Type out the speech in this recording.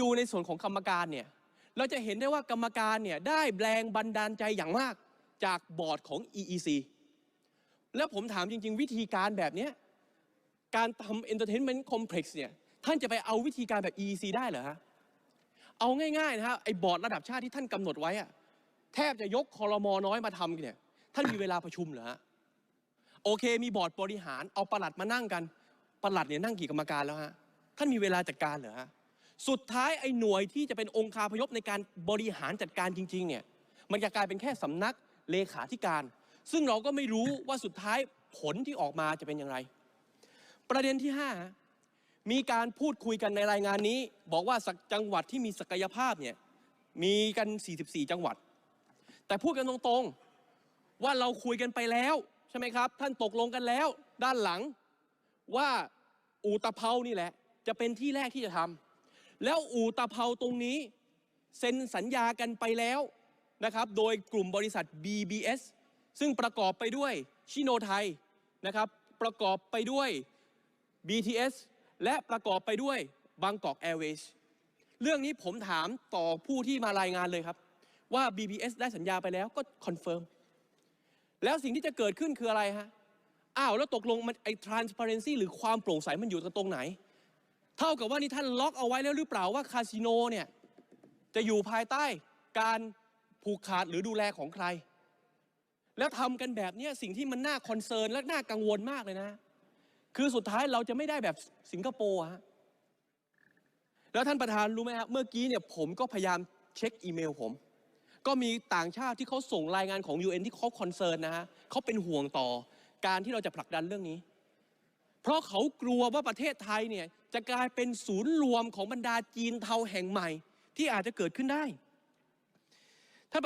ดูในส่วนของกรรมการเนี่ยเราจะเห็นได้ว่ากรรมการเนี่ยได้แรงบันดาลใจอย่างมากจากบอร์ดของ EEC แล้วผมถามจริง ๆ วิธีการแบบนี้การทำ entertainment complex เนี่ยท่านจะไปเอาวิธีการแบบ EEC ได้เหรอฮะเอาง่ายๆนะฮะไอ้บอร์ดระดับชาติที่ท่านกำหนดไว้อะแทบจะยกคอรมอน้อยมาทำเนี่ยท่านมีเวลาประชุมเหรอฮะโอเค มีบอร์ดบริหารเอาประหลัดมานั่งกันประหลัดเนี่ยนั่งกี่กรรมการแล้วฮะท่านมีเวลาจัดการเหรอฮะ สุดท้ายไอ้หน่วยที่จะเป็นองค์คาพยพในการบริหารจัดการจริงๆเนี่ยมันจะกลายเป็นแค่สำนักเลขาธิการ ซึ่งเราก็ไม่รู้ว่าสุดท้ายผลที่ออกมาจะเป็นอย่างไร ประเด็นที่ห้ามีการพูดคุยกันในรายงานนี้ บอกว่าสักจังหวัดที่มีศักยภาพเนี่ยมีกัน 44 จังหวัด แต่พูดกันตรงๆว่าเราคุยกันไปแล้วใช่ไหมครับ ท่านตกลงกันแล้ว ด้านหลังว่าอูตะเภานี่แหละ จะเป็นที่แรกที่จะทำ แล้วอูตะเภาตรงนี้ เซ็นสัญญากันไปแล้วนะครับโดยกลุ่มบริษัท BBS ซึ่งประกอบไปด้วยชิโนไทยนะครับประกอบไปด้วย BTS และประกอบไปด้วยบางกอกแอร์เวย์เรื่องนี้ผมถามต่อผู้ที่มารายงานเลยครับ ว่า BBS ได้สัญญาไปแล้วก็คอนเฟิร์มแล้วสิ่งที่จะเกิดขึ้นคืออะไรฮะอ้าวแล้วตกลงมันไอ้ transparency หรือความโปร่งใสมันอยู่ตรงไหน เท่ากับว่านี่ท่านล็อกเอาไว้แล้วหรือเปล่าว่าคาสิโนเนี่ยจะอยู่ภายใต้การผูกขาดหรือดูแลของใคร แล้วทำกันแบบนี้สิ่งที่มันน่าคอนเซิร์นและน่ากังวลมากเลยนะ คือสุดท้ายเราจะไม่ได้แบบสิงคโปร์ฮะแล้วท่านประธานรู้ไหมครับเมื่อกี้เนี่ยผมก็พยายามเช็คอีเมลผม ก็มีต่างชาติที่เขาส่งรายงานของ UN ที่เขาคอนเซิร์นนะฮะเขาเป็นห่วงต่อการที่เราจะผลักดันเรื่องนี้ เพราะเขากลัวว่าประเทศไทยเนี่ยจะกลายเป็นศูนย์รวมของบรรดาจีนเทาแห่งใหม่ที่อาจจะเกิดขึ้นได้ถ้า